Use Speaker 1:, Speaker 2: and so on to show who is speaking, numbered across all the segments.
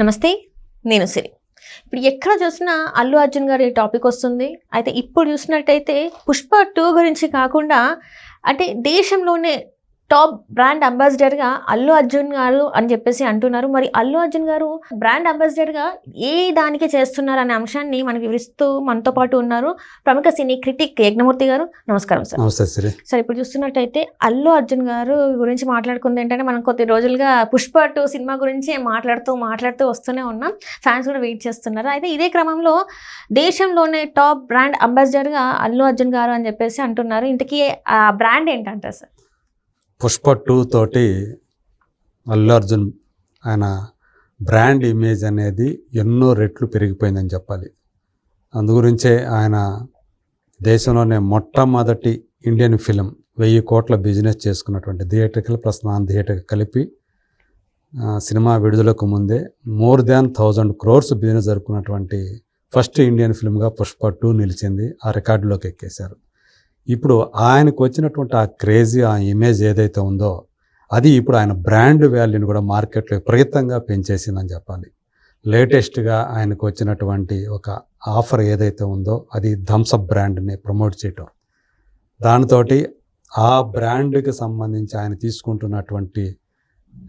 Speaker 1: నమస్తే నేను సిరి. ఇప్పుడు ఎక్కడ చూసినా అల్లు అర్జున్ గారి టాపిక్ వస్తుంది. అయితే ఇప్పుడు చూసినట్టయితే పుష్ప టూ గురించి కాకుండా అంటే దేశంలోనే టాప్ బ్రాండ్ అంబాసిడర్గా అల్లు అర్జున్ గారు అని చెప్పేసి అంటున్నారు. మరి అల్లు అర్జున్ గారు బ్రాండ్ అంబాసిడర్గా ఏ దానికి చేస్తున్నారు అనే అంశాన్ని మనకి వివరిస్తూ మనతో పాటు ఉన్నారు ప్రముఖ సినీ క్రిటిక్ యజ్ఞమూర్తి గారు. నమస్కారం సార్.
Speaker 2: నమస్తే సిరి.
Speaker 1: సరే ఇప్పుడు చూస్తున్నట్టయితే అల్లు అర్జున్ గారు గురించి మాట్లాడుకుంది ఏంటంటే మనం కొద్ది రోజులుగా పుష్ప టూ సినిమా గురించి మాట్లాడుతూ మాట్లాడుతూ వస్తూనే ఉన్నాం. ఫ్యాన్స్ కూడా వెయిట్ చేస్తున్నారు. అయితే ఇదే క్రమంలో దేశంలోనే టాప్ బ్రాండ్ అంబాసిడర్గా అల్లు అర్జున్ గారు అని చెప్పేసి అంటున్నారు. ఇంతకీ ఆ బ్రాండ్ ఏంటంటారు సార్?
Speaker 2: పుష్ప టూ తోటి అల్లు అర్జున్ ఆయన బ్రాండ్ ఇమేజ్ అనేది ఎన్నో రెట్లు పెరిగిపోయిందని చెప్పాలి. అందుగురించే ఆయన దేశంలోనే మొట్టమొదటి ఇండియన్ ఫిలిం వెయ్యి కోట్ల బిజినెస్ చేసుకున్నటువంటి థియేటర్కల్ ప్లస్ నాన్ థియేటర్ కలిపి సినిమా విడుదలకు ముందే more than thousand crores business జరుపుకున్నటువంటి first Indian ఫిల్మ్గా పుష్ప టూ నిలిచింది. ఆ రికార్డులోకి ఎక్కేశారు. ఇప్పుడు ఆయనకు వచ్చినటువంటి ఆ క్రేజీ ఆ ఇమేజ్ ఏదైతే ఉందో అది ఇప్పుడు ఆయన బ్రాండ్ వాల్యూని కూడా మార్కెట్లో విపరీతంగా పెంచేసిందని చెప్పాలి. లేటెస్ట్గా ఆయనకు వచ్చినటువంటి ఒక ఆఫర్ ఏదైతే ఉందో అది థమ్సప్ బ్రాండ్ని ప్రమోట్ చేయటం. దానితోటి ఆ బ్రాండ్కి సంబంధించి ఆయన తీసుకుంటున్నటువంటి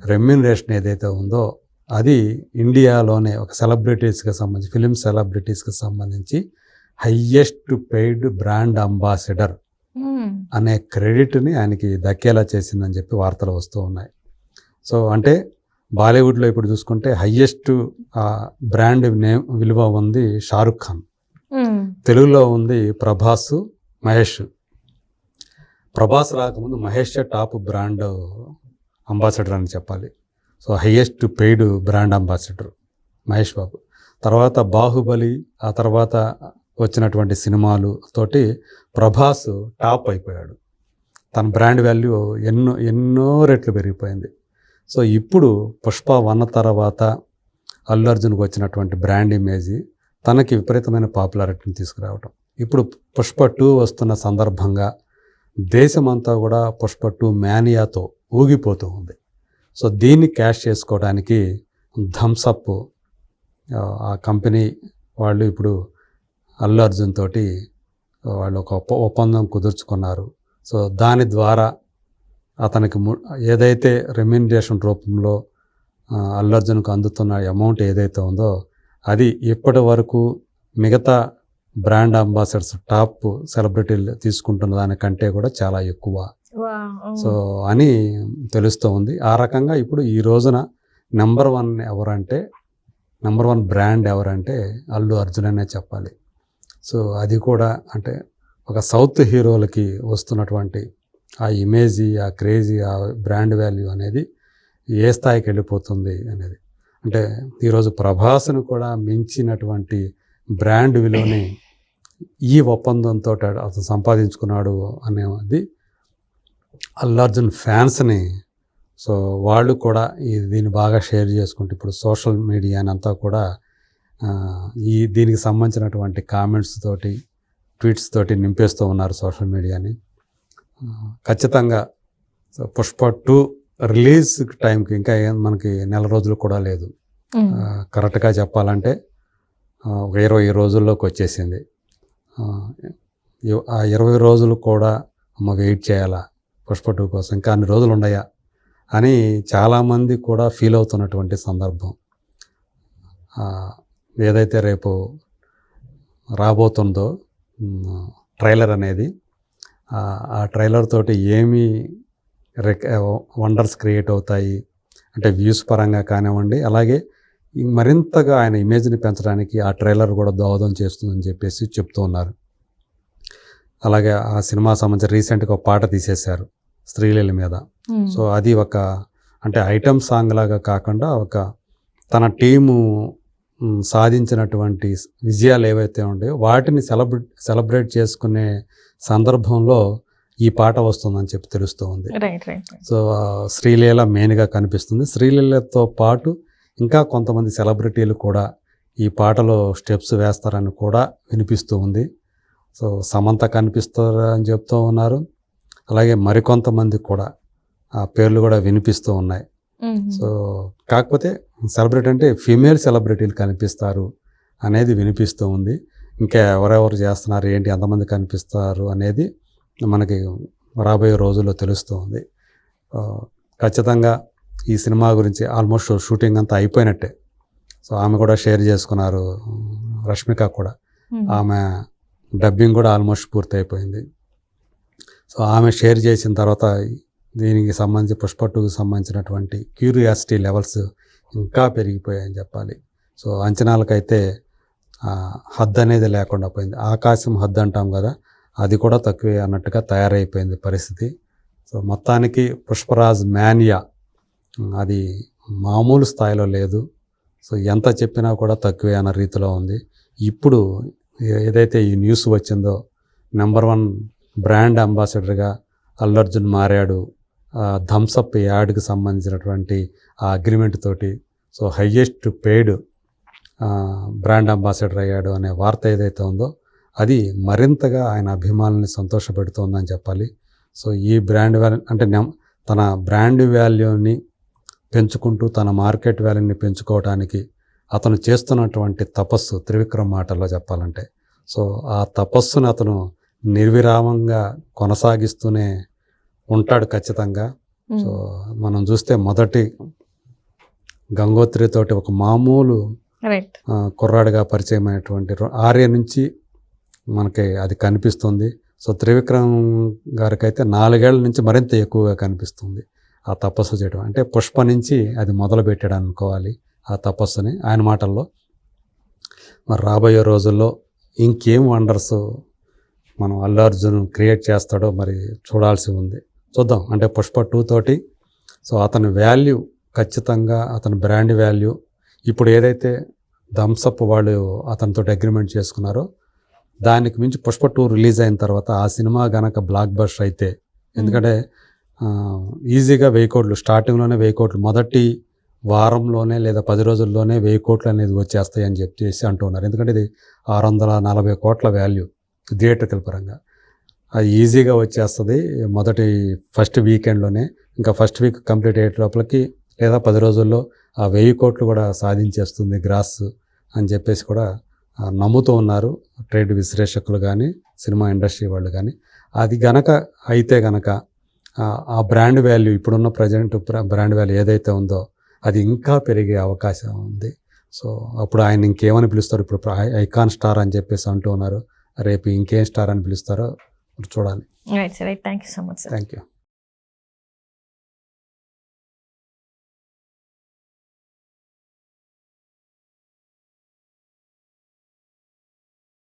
Speaker 2: రెమ్యునరేషన్ ఏదైతే ఉందో అది ఇండియాలోనే ఒక సెలబ్రిటీస్కి సంబంధించి ఫిలిం సెలబ్రిటీస్కి సంబంధించి హయ్యెస్ట్ పెయిడ్ బ్రాండ్ అంబాసిడర్ అనే క్రెడిట్ని ఆయనకి దక్కేలా చేసిందని చెప్పి వార్తలు వస్తూ ఉన్నాయి. సో అంటే బాలీవుడ్లో ఇప్పుడు చూసుకుంటే హయ్యెస్ట్ బ్రాండ్ నేమ్ విలువ ఉంది షారుఖ్ ఖాన్. తెలుగులో ఉంది ప్రభాస్ మహేష్. ప్రభాస్ రాకముందు మహేష్ టాప్ బ్రాండ్ అంబాసిడర్ అని చెప్పాలి. So highest paid brand ambassador Mahesh Babu. తర్వాత బాహుబలి ఆ తర్వాత వచ్చినటువంటి సినిమాలు తోటి ప్రభాస్ టాప్ అయిపోయాడు. తన బ్రాండ్ వాల్యూ ఎన్నో ఎన్నో రెట్లు పెరిగిపోయింది. సో ఇప్పుడు పుష్ప వన్ తర్వాత అల్లు అర్జున్కి వచ్చినటువంటి బ్రాండ్ ఇమేజ్ తనకి విపరీతమైన పాపులారిటీని తీసుకురావటం. ఇప్పుడు పుష్ప టూ వస్తున్న సందర్భంగా దేశమంతా కూడా పుష్ప టూ మేనియాతో ఊగిపోతూ ఉంది. సో దీన్ని క్యాష్ చేసుకోవడానికి థమ్సప్ ఆ కంపెనీ వాళ్ళు ఇప్పుడు అల్లు అర్జున్ తోటి వాళ్ళు ఒక ఒప్ప ఒప్పందం కుదుర్చుకున్నారు. సో దాని ద్వారా అతనికి ఏదైతే రెమ్యూనరేషన్ రూపంలో అల్లు అర్జున్కు అందుతున్న అమౌంట్ ఏదైతే ఉందో అది ఇప్పటి వరకు మిగతా బ్రాండ్ అంబాసిడర్స్ టాప్ సెలబ్రిటీలు తీసుకుంటున్న దానికంటే కూడా చాలా ఎక్కువ. సో అని తెలుస్తూ ఉంది. ఆ రకంగా ఇప్పుడు ఈ రోజున నెంబర్ వన్ ఎవరంటే నెంబర్ వన్ బ్రాండ్ ఎవరంటే అల్లు అర్జున్ అనే చెప్పాలి. సో అది కూడా అంటే ఒక సౌత్ హీరోలకి వస్తున్నటువంటి ఆ ఇమేజీ ఆ క్రేజీ ఆ బ్రాండ్ వాల్యూ అనేది ఏ స్థాయికి వెళ్ళిపోతుంది అనేది. అంటే ఈరోజు ప్రభాస్ను కూడా మించినటువంటి బ్రాండ్ విలువని ఈ ఒప్పందంతో అతను సంపాదించుకున్నాడు అనేది అల్లు అర్జున్ ఫ్యాన్స్ని సో వాళ్ళు కూడా ఈ దీన్ని బాగా షేర్ చేసుకుంటూ ఇప్పుడు సోషల్ మీడియా అంతా కూడా ఈ దీనికి సంబంధించినటువంటి కామెంట్స్ తోటి ట్వీట్స్ తోటి నింపేస్తూ ఉన్నారు సోషల్ మీడియాని ఖచ్చితంగా పుష్ప టూ రిలీజ్ టైంకి ఇంకా ఏం మనకి నెల రోజులు కూడా లేదు. కరెక్ట్గా చెప్పాలంటే ఒక ఇరవై రోజుల్లోకి వచ్చేసింది. ఆ, ఇరవై రోజులు కూడా అమ్మ వెయిట్ చేయాలా? పుష్ప టూ కోసం ఇంకా అన్ని రోజులు ఉన్నాయా? అని చాలామంది కూడా ఫీల్ అవుతున్నటువంటి సందర్భం. ఏదైతే రేపు రాబోతుందో ట్రైలర్ అనేది ఆ, ట్రైలర్ తోటి ఏమి రెక్ వండర్స్ క్రియేట్ అవుతాయి అంటే వ్యూస్ పరంగా కానివ్వండి అలాగే మరింతగా ఆయన ఇమేజ్ని పెంచడానికి ఆ ట్రైలర్ కూడా దోహదం చేస్తుందని చెప్పేసి చెప్తూ ఉన్నారు. అలాగే ఆ సినిమా సంబంధించి రీసెంట్గా ఒక పాట తీసేశారు స్త్రీలీల మీద. సో అది ఒక అంటే ఐటమ్ సాంగ్ లాగా కాకుండా ఒక తన టీము సాధించినటువంటి విజయాలు ఏవైతే ఉన్నాయో వాటిని సెలబ్రేట్ సెలబ్రేట్ చేసుకునే సందర్భంలో ఈ పాట వస్తుందని చెప్పి తెలుస్తూ ఉంది. సో శ్రీలీల మెయిన్గా కనిపిస్తుంది. శ్రీలీలతో పాటు ఇంకా కొంతమంది సెలబ్రిటీలు కూడా ఈ పాటలో స్టెప్స్ వేస్తారని కూడా వినిపిస్తూ ఉంది. సో సమంత కనిపిస్తారని చెప్తూ ఉన్నారు. అలాగే మరికొంతమంది కూడా ఆ పేర్లు కూడా వినిపిస్తూ ఉన్నాయి. సో కాకపోతే సెలబ్రిటీ అంటే ఫీమేల్ సెలబ్రిటీలు కనిపిస్తారు అనేది వినిపిస్తూ ఉంది. ఇంకా ఎవరెవరు చేస్తున్నారు ఏంటి ఎంతమంది కనిపిస్తారు అనేది మనకి రాబోయే రోజుల్లో తెలుస్తూ ఉంది. ఖచ్చితంగా ఈ సినిమా గురించి ఆల్మోస్ట్ షూటింగ్ అంతా అయిపోయినట్టే. సో ఆమె కూడా షేర్ చేసుకున్నారు రష్మిక కూడా. ఆమె డబ్బింగ్ కూడా ఆల్మోస్ట్ పూర్తి అయిపోయింది సో ఆమె షేర్ చేసిన తర్వాత దీనికి సంబంధించి పుష్ప టూకి సంబంధించినటువంటి క్యూరియాసిటీ లెవెల్స్ ఇంకా పెరిగిపోయాయని చెప్పాలి. సో అంచనాలకైతే హద్దు అనేది లేకుండా పోయింది. ఆకాశం హద్దు అంటాం కదా అది కూడా తక్కువే అన్నట్టుగా తయారైపోయింది పరిస్థితి. సో మొత్తానికి పుష్పరాజ్ మ్యానియా అది మామూలు స్థాయిలో లేదు. సో ఎంత చెప్పినా కూడా తక్కువే అన్న రీతిలో ఉంది. ఇప్పుడు ఏదైతే ఈ న్యూస్ వచ్చిందో నెంబర్ వన్ బ్రాండ్ అంబాసిడర్గా అల్లు అర్జున్ మారాడు. థమ్సప్ యాడ్కి సంబంధించినటువంటి ఆ అగ్రిమెంట్ తోటి. So highest paid brand ambassador అయ్యాడు అనే వార్త ఏదైతే ఉందో అది మరింతగా ఆయన అభిమానుల్ని సంతోషపెడుతోందని చెప్పాలి. సో ఈ బ్రాండ్ వాల్యూ అంటే తన బ్రాండ్ వాల్యూని పెంచుకుంటూ తన మార్కెట్ వాల్యూని పెంచుకోవడానికి అతను చేస్తున్నటువంటి తపస్సు త్రివిక్రమ్ మాటల్లో చెప్పాలంటే. సో ఆ తపస్సును అతను నిర్విరామంగా కొనసాగిస్తూనే ఉంటాడు ఖచ్చితంగా. సో మనం చూస్తే మొదటి గంగోత్రి తోటి ఒక మామూలు కుర్రాడిగా పరిచయం అయినటువంటి ఆర్య నుంచి మనకి అది కనిపిస్తుంది. సో త్రివిక్రమ్ గారికి అయితే నాలుగేళ్ళ నుంచి మరింత ఎక్కువగా కనిపిస్తుంది ఆ తపస్సు చేయడం అంటే పుష్ప నుంచి అది మొదలు పెట్టాడు అనుకోవాలి ఆ తపస్సుని ఆయన మాటల్లో. మరి రాబోయే రోజుల్లో ఇంకేం వండర్స్ మనం అల్లు అర్జున్ క్రియేట్ చేస్తాడో మరి చూడాల్సి ఉంది. చూద్దాం. అంటే పుష్ప టూ తోటి సో అతని వాల్యూ ఖచ్చితంగా అతని బ్రాండ్ వాల్యూ ఇప్పుడు ఏదైతే థమ్సప్ వాళ్ళు అతనితో అగ్రిమెంట్ చేసుకున్నారో దానికి మించి పుష్ప టూ రిలీజ్ అయిన తర్వాత ఆ సినిమా గనక బ్లాక్ బస్టర్ అయితే ఎందుకంటే ఈజీగా వెయ్యి కోట్లు స్టార్టింగ్లోనే వెయ్యి కోట్లు మొదటి వారంలోనే లేదా పది రోజుల్లోనే వెయ్యి కోట్లు అనేది వచ్చేస్తాయి అని చెప్పేసి అంటున్నారు ఎందుకంటే ఇది ఆరు వందల నలభై కోట్ల వాల్యూ థియేటర్కల్ పరంగా. ఈజీగా వచ్చేస్తుంది. మొదటి ఫస్ట్ వీకెండ్లోనే ఇంకా ఫస్ట్ వీక్ కంప్లీట్ అయ్యే లోపలికి లేదా పది రోజుల్లో ఆ వెయ్యి కోట్లు కూడా సాధించేస్తుంది గ్రాస్ అని చెప్పేసి కూడా నమ్ముతూ ఉన్నారు ట్రేడ్ విశ్లేషకులు కానీ సినిమా ఇండస్ట్రీ వాళ్ళు కానీ అది గనక అయితే గనక ఆ, బ్రాండ్ వాల్యూ ఇప్పుడున్న ప్రజెంట్ బ్రాండ్ వాల్యూ ఏదైతే ఉందో అది ఇంకా పెరిగే అవకాశం ఉంది. సో అప్పుడు ఆయన ఇంకేమని పిలుస్తారు? ఇప్పుడు ఐకాన్ స్టార్ అని చెప్పేసి అంటూ ఉన్నారు. రేపు ఇంకేం స్టార్ అని పిలుస్తారో చూడాలి.
Speaker 1: Right sir right thank you so much sir
Speaker 2: thank you